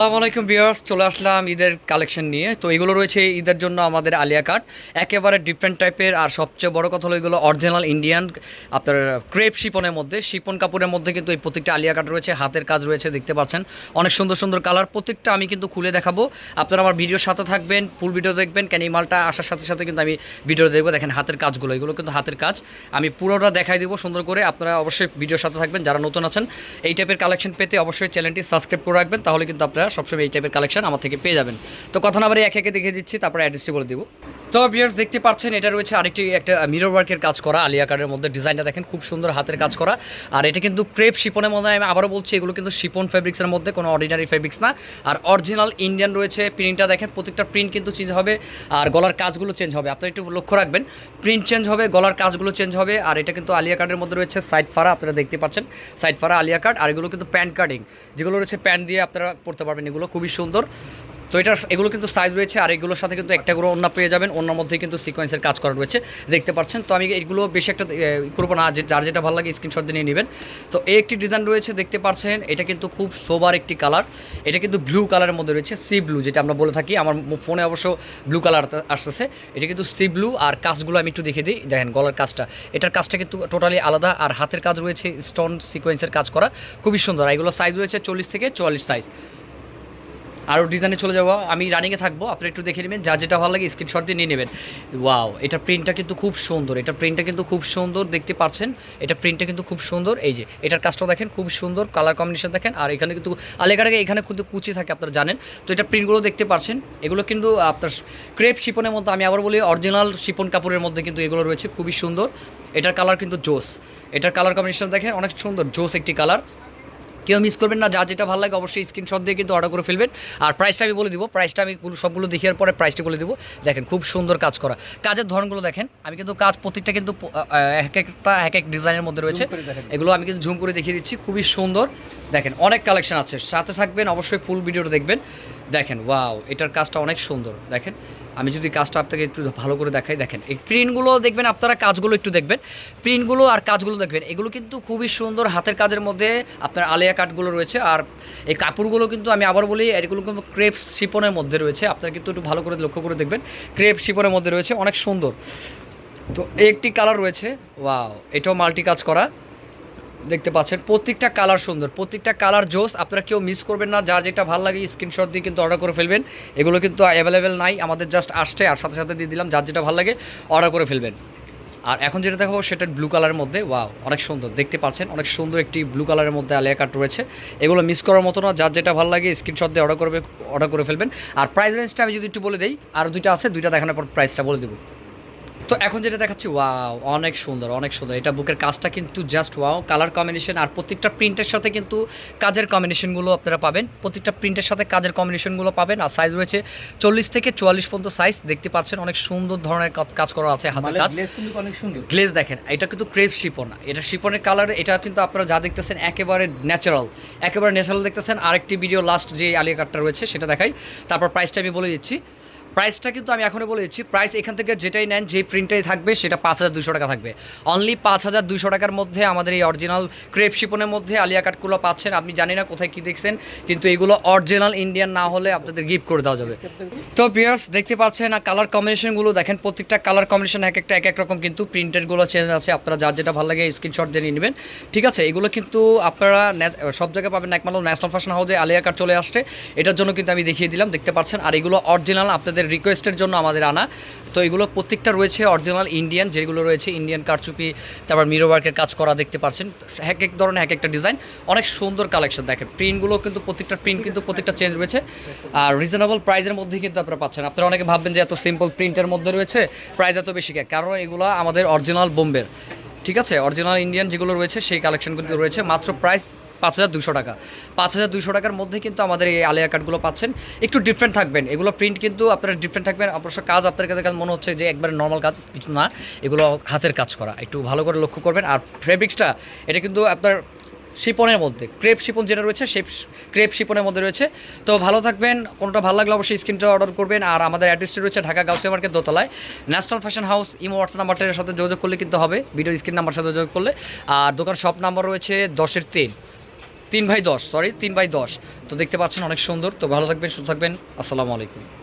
আলাইকুম বিয়ার্স চলে আসলাম ঈদের কালেকশন নিয়ে। তো এগুলো রয়েছে ঈদের জন্য আমাদের আলিয়া কাট একেবারে ডিফারেন্ট টাইপের আর সবচেয়ে বড় কথা হলো এগুলো অরিজিনাল ইন্ডিয়ান আপনার ক্রেপ শিপনের মধ্যে, শিপন কাপড়ের মধ্যে কিন্তু এই প্রত্যেকটা আলিয়া কাট রয়েছে, হাতের কাজ রয়েছে, দেখতে পাচ্ছেন। অনেক সুন্দর সুন্দর কালার প্রত্যেকটা আমি কিন্তু খুলে দেখাবো। আপনারা আমার ভিডিওর সাথে থাকবেন ফুল ভিডিও দেখবেন, কেন এই মালটা আসার সাথে সাথে কিন্তু আমি ভিডিও দেখব। দেখেন হাতের কাজগুলো, এগুলো কিন্তু হাতের কাজ। আমি পুরোটা দেখাই দিব সুন্দর করে, আপনারা অবশ্যই ভিডিওর সাথে থাকবেন। যারা নতুন আছেন, এই টাইপের কালেকশন পেতে অবশ্যই চ্যানেলটি সাবস্ক্রাইব করে রাখবেন, তাহলে কিন্তু আপনারা সবসময় এই টাইপের কালেকশন আমার থেকে পেয়ে যাবেন। তো কথা না বাড়ি একে একে দেখিয়ে দিচ্ছি, তারপরে অ্যাড্রেসটি বলে দিব। তো ভিউয়ার্স দেখতে পাচ্ছেন, এটা রয়েছে আরেকটি একটা মিরর ওয়ার্কের কাজ করা, আলিয়া কার্ডের মধ্যে ডিজাইনটা দেখেন, খুব সুন্দর হাতের কাজ করা। আর এটা কিন্তু ক্রেপ শিপনের মধ্যে, আমি আবারও বলছি, এগুলো কিন্তু শিপন ফেব্রিক্সের মধ্যে, কোনো অর্ডিনারি ফেব্রিক্স না। আর অরিজিনাল ইন্ডিয়ান রয়েছে প্রিন্টটা দেখেন, প্রত্যেকটা প্রিন্ট কিন্তু চেঞ্জ হবে, আর গলার কাজগুলো চেঞ্জ হবে। আপনারা একটু লক্ষ্য রাখবেন প্রিন্ট চেঞ্জ হবে, গলার কাজগুলো চেঞ্জ হবে, আর এটা কিন্তু আলিয়া কার্ডের মধ্যে রয়েছে সাইড ফাড়া, আপনারা দেখতে পাচ্ছেন সাইড ফাড়া, আলিয়া কার্ড, আর এগুলো কিন্তু প্যান্ট কাটিং যেগুলো রয়েছে প্যান্ট দিয়ে আপনারা পড়তে পারবেন। এগুলো খুবই সুন্দর। তো এটার এগুলো কিন্তু সাইজ রয়েছে, আর এগুলোর সাথে কিন্তু একটা করে অন্য পেয়ে যাবেন। অন্যর মধ্যে কিন্তু সিকোয়েন্সের কাজ করা রয়েছে, দেখতে পাচ্ছেন। তো আমি এগুলো বেশি একটা করব না যার যেটা ভালো লাগে স্ক্রিনশট দিয়ে নেবেন। তো এই একটি ডিজাইন রয়েছে, দেখতে পাচ্ছেন, এটা কিন্তু খুব সোবার একটি কালার এটা কিন্তু ব্লু কালারের মধ্যে রয়েছে সি ব্লু যেটা আমরা বলে থাকি। আমার ফোনে অবশ্য ব্লু কালার আসতেছে। এটা কিন্তু সি ব্লু আর কাজগুলো আমি একটু দেখে দিই। দেখেন গলার কাজটা, এটার কাজটা কিন্তু টোটালি আলাদা, আর হাতের কাজ রয়েছে স্টোন সিকোয়েন্সের কাজ করা। খুবই সুন্দর, আর এগুলো সাইজ রয়েছে চল্লিশ থেকে চুয়াল্লিশ সাইজ আরও ডিজাইনে চলে যাব আমি রানিংয়ে থাকব আপনি একটু দেখে নেবেন, যা যেটা ভালো লাগে স্ক্রিনশট দিয়ে নিয়ে নেবেন। ওয়াও এটা প্রিন্টটা কিন্তু খুব সুন্দর, এটা প্রিন্টটা কিন্তু খুব সুন্দর, দেখতে পাচ্ছেন? এটা প্রিন্টটা কিন্তু খুব সুন্দর, এই যে, এটার কাজটাও দেখেন, খুব সুন্দর কালার কম্বিনেশন দেখেন, আর এখানে কিন্তু আলেকার আগে এখানে কিন্তু কুচি থাকে, আপনারা জানেন। তো এটা প্রিন্টগুলো দেখতে পাচ্ছেন, এগুলো কিন্তু আপনার ক্রেপ শিপনের মধ্যে আমি আবার বলি অরিজিনাল শিপন কাপড়ের মধ্যে কিন্তু এগুলো রয়েছে, খুবই সুন্দর। এটার কালার কিন্তু জোস, এটার কালার কম্বিনেশন দেখেন, অনেক সুন্দর, জোস একটি কালার কেউ মিস করবেন না যা যেটা ভালো লাগে অবশ্যই স্ক্রিনশট দিয়ে কিন্তু অর্ডার করে ফেলবেন। আর প্রাইসটা আমি বলে দিব প্রাইসটা আমি সবগুলো দেখিয়ার পরে প্রাইসটা বলে দিব। দেখেন খুব সুন্দর কাজ করা। কাজের ধরনগুলো দেখেন আমি কিন্তু কাজ প্রত্যেকটা কিন্তু এক একটা এক এক ডিজাইনের মধ্যে রয়েছে। এগুলো আমি কিন্তু ঝুম করে দেখিয়ে দিচ্ছি খুবই সুন্দর। দেখেন অনেক কালেকশন আছে। সাথে থাকবেন অবশ্যই ফুল ভিডিওটা দেখবেন। দেখেন ওয়াও এটার কাজটা অনেক সুন্দর। দেখেন, আমি যদি কাজটা আপনাকে একটু ভালো করে দেখাই, দেখেন, এই প্রিন্টগুলো দেখবেন, আপনারা কাজগুলো একটু দেখবেন। প্রিন্টগুলো আর কাজগুলো দেখবেন, এগুলো কিন্তু খুবই সুন্দর হাতের কাজের মধ্যে আপনার আলিয়া কাঠগুলো রয়েছে। আর এই কাপড়গুলো কিন্তু আমি আবার বলি এগুলো কিন্তু ক্রেপ শিপনের মধ্যে রয়েছে। আপনারা কিন্তু একটু ভালো করে লক্ষ্য করে দেখবেন ক্রেপ শিপনের মধ্যে রয়েছে, অনেক সুন্দর। তো একটি কালার রয়েছে ওয়াও এটাও মাল্টি কাজ করা। দেখতে পাচ্ছেন, প্রত্যেকটা কালার সুন্দর, প্রত্যেকটা কালার জোস, আপনারা কেউ মিস করবেন না, যার যেটা ভালো লাগে স্ক্রিনশট দিয়ে কিন্তু অর্ডার করে ফেলবেন। এগুলো কিন্তু অ্যাভেলেবেল নাই, আমাদের জাস্ট আসছে, আর সাথে সাথে দিয়ে দিলাম, যার যেটা ভালো লাগে অর্ডার করে ফেলবেন। আর এখন যেটা দেখাবো, সেটা ব্লু কালারের মধ্যে ওয়াও অনেক সুন্দর, দেখতে পাচ্ছেন, অনেক সুন্দর একটি ব্লু কালারের মধ্যে আলিয়া কাট রয়েছে। এগুলো মিস করার মতো না, যার যেটা ভালো লাগে স্ক্রিনশট দিয়ে অর্ডার করবে অর্ডার করে ফেলবেন। আর প্রাইস রেঞ্জটা আমি যদি একটু বলে দিই, আর দুইটা আছে, দুইটা দেখানোর পর প্রাইসটা বলে দেবো। তো এখন যেটা দেখাচ্ছি ওয়াও অনেক সুন্দর অনেক সুন্দর। এটা বুকের কাজটা কিন্তু জাস্ট ওয়াও কালার কম্বিনেশন আর প্রত্যেকটা প্রিন্টের সাথে কিন্তু কাজের কম্বিনেশনগুলো আপনারা পাবেন। প্রত্যেকটা প্রিন্টের সাথে কাজের কম্বিনেশনগুলো পাবেন আর সাইজ রয়েছে চল্লিশ থেকে চুয়াল্লিশ পর্যন্ত সাইজ দেখতে পাচ্ছেন অনেক সুন্দর ধরনের কাজ- করা আছে হাতের কাজ। গ্লেজ অনেক সুন্দর। গ্লেজ দেখেন এটা কিন্তু ক্রেপ শিপন। এটা শিপনের কালার এটা কিন্তু আপনারা যা দেখতেছেন একেবারে ন্যাচারাল একেবারে ন্যাচারাল দেখতেছেন। আরেকটি ভিডিও লাস্ট যে আলিয়া কাটটা রয়েছে সেটা দেখাই। তারপর প্রাইসটা আমি বলে দিচ্ছি। প্রাইসটা কিন্তু আমি এখনই বলে দিচ্ছি। প্রাইস এখান থেকে যেটাই নেন যে প্রিন্টটাই থাকবে, সেটা পাঁচ হাজার দুশো টাকা থাকবে। অনলি পাঁচ হাজার দুশো টাকার মধ্যে আমাদের এই অরিজিনাল ক্রেপ শিপনের মধ্যে আলিয়া কাটগুলো পাচ্ছেন। আপনি জানি না কোথায় কী দেখছেন, কিন্তু এগুলো অরিজিনাল ইন্ডিয়ান না হলে আপনাদের গিফট করে দেওয়া যাবে। তো পিয়ার্স দেখতে পাচ্ছেন, আর কালার কম্বিনেশনগুলো দেখেন, প্রত্যেকটা কালার কম্বিনেশন এক একটা, এক এক রকম কিন্তু প্রিন্টেডগুলো চেঞ্জ আছে। আপনারা যার যেটা ভালো লাগে স্ক্রিনশট দিয়ে নিয়ে নেবেন। ঠিক আছে, এগুলো কিন্তু আপনারা সব জায়গায় পাবেন। একমাত্র ন্যাশনাল ফ্যাশন হাউসে আলিয়া কাট চলে আসছে। এটার জন্য কিন্তু আমি দেখিয়ে দিলাম, দেখতে পাচ্ছেন। আর এগুলো অরিজিনাল আপনাদের রিকোয়েস্টের জন্য আমাদের আনা। তো এগুলো প্রত্যেকটা রয়েছে অরিজিনাল ইন্ডিয়ান যেগুলো রয়েছে ইন্ডিয়ান কারচুপি, তারপর মিরো ওয়ার্কের কাজ করা দেখতে পাচ্ছেন। এক এক ধরনের, এক একটা ডিজাইন অনেক সুন্দর কালেকশন দেখেন। প্রিন্টগুলো কিন্তু প্রত্যেকটা প্রিন্ট কিন্তু প্রত্যেকটা চেঞ্জ রয়েছে। আর রিজনেবল প্রাইজের মধ্যে কিন্তু আপনারা পাচ্ছেন। আপনারা অনেকে ভাববেন যে এত সিম্পল প্রিন্টের মধ্যে রয়েছে প্রাইস এত বেশি কারণ এগুলো আমাদের অরিজিনাল বোম্বের। ঠিক আছে? অরিজিনাল ইন্ডিয়ান যেগুলো রয়েছে, সেই কালেকশন কিন্তু রয়েছে। মাত্র প্রাইস পাঁচ হাজার দুশো টাকা। পাঁচ হাজার দুশো টাকার মধ্যে কিন্তু আমাদের এই আলিয়া কার্ডগুলো পাচ্ছেন। একটু ডিফারেন্ট থাকবেন। এগুলো প্রিন্ট কিন্তু আপনারা ডিফারেন্ট থাকবেন। অবশ্য কাজ আপনার কাছে মনে হচ্ছে যে একবারে নর্মাল কাজ, কিছু না। এগুলো হাতের কাজ করা। একটু ভালো করে লক্ষ্য করবেন। আর ফেব্রিক্সটা এটা কিন্তু আপনার শিপনের মধ্যে ক্রেপ শিপন যেটা রয়েছে, সেই ক্রেপ শিপনের মধ্যে রয়েছে। তো ভালো থাকবেন। কোনটা ভালো লাগলে অবশ্যই স্ক্রিনটা অর্ডার করবেন। আর আমাদের অ্যাড্রেসটি রয়েছে ঢাকা গাউসিয়া মার্কেট দোতলায়। National fashion house Imo WhatsApp নাম্বারটার সাথে যোগাযোগ করলে কিন্তু হবে। ভিডিও স্ক্রিন নাম্বার সাথে যোগাযোগ করলে। আর দোকান শপ নাম্বার রয়েছে দশের তিন। তিন বাই দশ সরি তিন বাই দশ। তো দেখতে পাচ্ছেন অনেক সুন্দর। তো ভালো থাকবেন, সুস্থ থাকবেন। আসসালামু আলাইকুম।